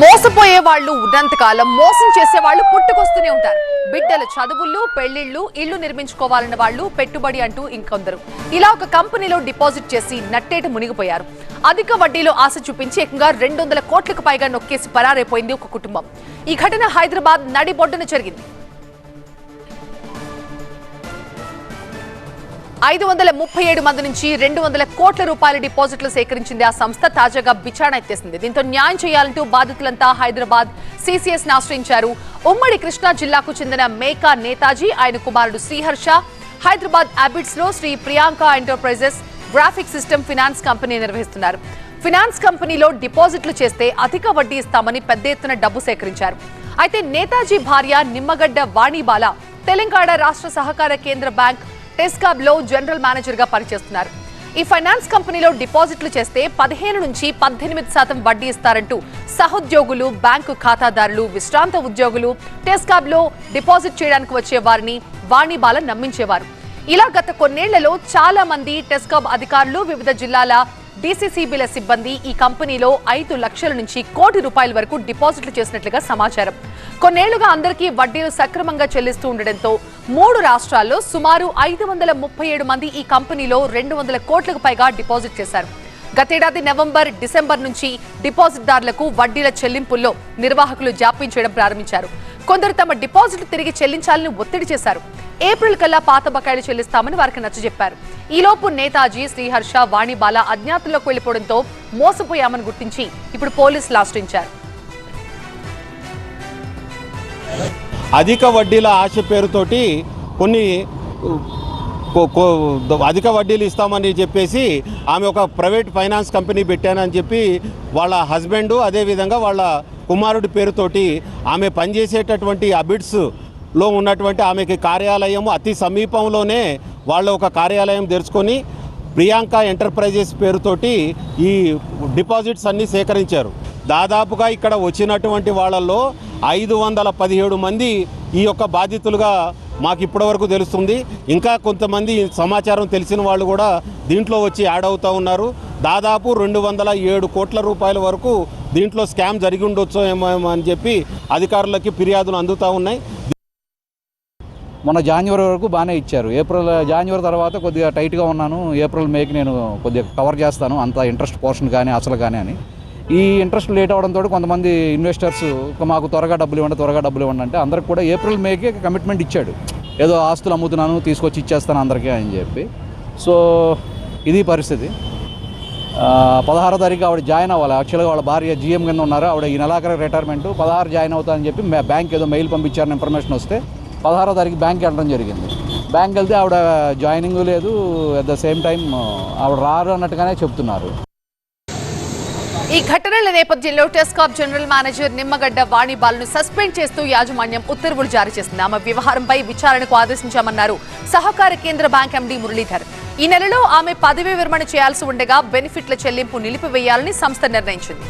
మోసపోయే వాళ్ళు ఉన్నంతకాలం మోసం చేసే వాళ్ళు పుట్టుకొస్తూనే ఉంటారు. బిడ్డల చదువులు పెళ్ళిళ్ళు ఇళ్ళు నిర్మించుకోవాలన్న వాళ్ళు పెట్టుబడి అంటూ ఇంకొందరు. ఇలా ఒక కంపెనీలో డిపాజిట్ చేసి నట్టేట మునిగిపోయారు. అధిక వడ్డీలో ఆశ చూపించి ఏకంగా రెండు వందల కోట్లకు పైగా నొక్కేసి పరారైపోయింది ఒక కుటుంబం. ఈ ఘటన హైదరాబాద్ నడిబొడ్డున జరిగింది. ఐదు వందల ముప్పై ఏడు మంది నుంచి రెండు వందల కోట్ల రూపాయల డిపాజిట్లు సేకరించింది ఆ సంస్థ తాజాగా విచారణ ఎత్తేసింది. దీంతో న్యాయం చేయాలంటూ బాధితులంతా హైదరాబాద్ సిసిఎస్ ఆశ్రయించారు. ఉమ్మడి కృష్ణా జిల్లాకు చెందిన మేకా నేతాజీ ఆయన కుమారుడు Sriharsha Hyderabad అబిడ్స్లో Shri Priyanka enterprises graphic system finance company నిర్వహిస్తున్నారు. ఫినాన్స్ కంపెనీలో డిపాజిట్లు చేస్తే అధిక వడ్డీ ఇస్తామని పెద్ద ఎత్తున డబ్బు సేకరించారు. అయితే నేతాజీ భార్య నిమ్మగడ్డ వాణిబాల తెలంగాణ రాష్ట్ర సహకార కేంద్ర బ్యాంక్ టెస్కాబ్లో జనరల్ మేనేజర్గా పనిచేస్తున్నారు. ఈ ఫైనాన్స్ కంపెనీలో డిపాజిట్లు చేస్తే పదిహేను నుంచి పద్దెనిమిది శాతం వడ్డీ ఇస్తారంటూ సహోద్యోగులు బ్యాంకు ఖాతాదారులు విశ్రాంత ఉద్యోగులు టెస్కాబ్లో డిపాజిట్ చేయడానికి వచ్చే వారిని వాణిబాల నమ్మించేవారు. ఇలా గత కొన్నేళ్ళలో చాలా మంది టెస్కాబ్ అధికారులు వివిధ జిల్లాల డీసీసీబీల సిబ్బంది ఈ కంపెనీలో ఐదు లక్షల నుంచి కోటి రూపాయల వరకు డిపాజిట్లు చేసినట్లుగా సమాచారం. కొన్నేళ్ళుగా అందరికీ వడ్డీలు సక్రమంగా చెల్లిస్తూ ఉండడంతో మూడు రాష్ట్రాల్లో సుమారు ఐదు వందల ముప్పై ఏడు మంది ఈ కంపెనీలో రెండు వందల కోట్లకు పైగా డిపాజిట్ చేశారు. గతేడాది నవంబర్ డిసెంబర్ నుంచి డిపాజిట్దారులకు వడ్డీల చెల్లింపుల్లో నిర్వాహకులు జాప్యం చేయడం ప్రారంభించారు. కొందరు తమ డిపాజిట్లు తిరిగి చెల్లించాలని ఒత్తిడి చేశారు. ఏప్రిల్ కల్లా పాత బకాయిలు చెల్లిస్తామని వారికి నచ్చజెప్పారు ఈలోపు నేతాజీ శ్రీహర్ష వాణిబాల అజ్ఞాతంలోకి వెళ్ళిపోవడంతో మోసపోయామని గుర్తించి ఇప్పుడు పోలీసులు ఆశ్రయించారు. అధిక వడ్డీల ఆశ పేరుతోటి కొన్ని అధిక వడ్డీలు ఇస్తామని చెప్పేసి ఆమె ఒక ప్రైవేట్ ఫైనాన్స్ కంపెనీ పెట్టానని చెప్పి వాళ్ళ హస్బెండ్ అదేవిధంగా వాళ్ళ కుమారుడి పేరుతోటి ఆమె పనిచేసేటటువంటి అబిడ్స్లో ఉన్నటువంటి ఆమెకి కార్యాలయం అతి సమీపంలోనే వాళ్ళ ఒక కార్యాలయం తెరుచుకొని ప్రియాంక ఎంటర్ప్రైజెస్ పేరుతోటి ఈ డిపాజిట్స్ అన్నీ సేకరించారు. దాదాపుగా ఇక్కడ వచ్చినటువంటి వాళ్ళల్లో ఐదు వందల పదిహేడు మంది ఈ యొక్క బాధితులుగా మాకు ఇప్పటివరకు తెలుస్తుంది. ఇంకా కొంతమంది సమాచారం తెలిసిన వాళ్ళు కూడా దీంట్లో వచ్చి యాడ్ అవుతూ ఉన్నారు. దాదాపు రెండు వందల ఏడు కోట్ల రూపాయల వరకు దీంట్లో స్కామ్ జరిగి ఉండొచ్చు ఏమో అని చెప్పి అధికారులకి ఫిర్యాదులు అందుతూ ఉన్నాయి. మొన్న జాన్యువరి వరకు బాగానే ఇచ్చారు. ఏప్రిల్ జాన్యువరి తర్వాత కొద్దిగా టైట్గా ఉన్నాను. ఏప్రిల్ మేకి నేను కొద్దిగా కవర్ చేస్తాను. అంత ఇంట్రెస్ట్ పోర్షన్ కానీ అసలు కానీ అని. ఈ ఇంట్రెస్ట్ లేట్ అవడంతో కొంతమంది ఇన్వెస్టర్స్ మాకు త్వరగా డబ్బులు ఇవ్వండి త్వరగా డబ్బులు ఇవ్వండి అంటే అందరికి కూడా ఏప్రిల్ మేకే కమిట్మెంట్ ఇచ్చాడు. ఏదో ఆస్తులు అమ్ముతున్నాను తీసుకొచ్చి ఇచ్చేస్తాను అందరికీ అని చెప్పి. సో ఇది పరిస్థితి. పదహారో తారీఖు ఆవిడ జాయిన్ అవ్వాలి. యాక్చువల్గా వాళ్ళ భార్య జీఎం కింద ఉన్నారు. ఆవిడ ఈ నెలాఖరు రిటైర్మెంట్ పదహారు జాయిన్ అవుతానని చెప్పి బ్యాంక్ ఏదో మెయిల్ పంపించారని ఇన్ఫర్మేషన్ వస్తే పదహారో తారీఖు బ్యాంక్ వెళ్ళడం జరిగింది. బ్యాంక్ వెళ్తే ఆవిడ జాయినింగ్ లేదు. అట్ ద సేమ్ టైం ఆవిడ రారు అన్నట్టుగానే చెప్తున్నారు. ఈ ఘటనల నేపథ్యంలో టెస్కాప్ జనరల్ మేనేజర్ నిమ్మగడ్డ వాణిబాల్ను సస్పెండ్ చేస్తూ యాజమాన్యం ఉత్తర్వులు జారీ చేసింది. ఆమె వ్యవహారంపై విచారణకు ఆదేశించామన్నారు. సహకార కేంద్ర బ్యాంక్ ఎండీ మురళీధర్. ఈ నెలలో ఆమె పదవీ విరమణ చేయాల్సి ఉండగా బెనిఫిట్ల చెల్లింపు నిలిపివేయాలని సంస్థ నిర్ణయించింది.